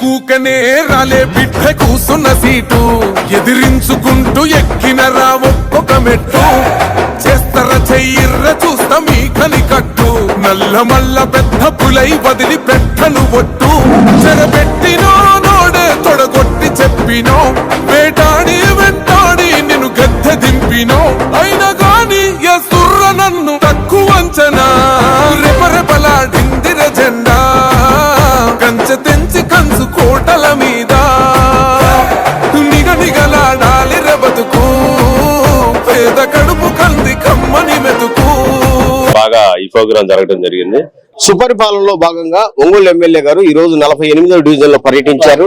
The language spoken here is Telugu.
కూకనే రాలే బిడ్డ కూసున్న సీటు. ఎదిరించుకుంటూ ఎక్కిన రా ఒక్కొక్క మెట్టు. చేస్తర చెయ్యిర్ర చూస్తా మీ కని కట్టు. నల్ల మల్ల పెద్ద పులై వదిలి పెట్టను ఒట్టు. చెరబెట్టినో నోడే తొడగొట్టి చెప్పినో. వేటాడి వెంటాడి నిన్ను గద్దె దింపినో. అయినా గాని ఎసుర్ర నన్ను తక్కువ అంచనా పేద కడుపు కంది కమ్మని మెతుకు బాగా ఈ ప్రోగ్రాం జరగడం జరిగింది. సుపరిపాలనలో భాగంగా ఒంగోలు ఎమ్మెల్యే గారు ఈ రోజు నలభై ఎనిమిదో డివిజన్లో పర్యటించారు.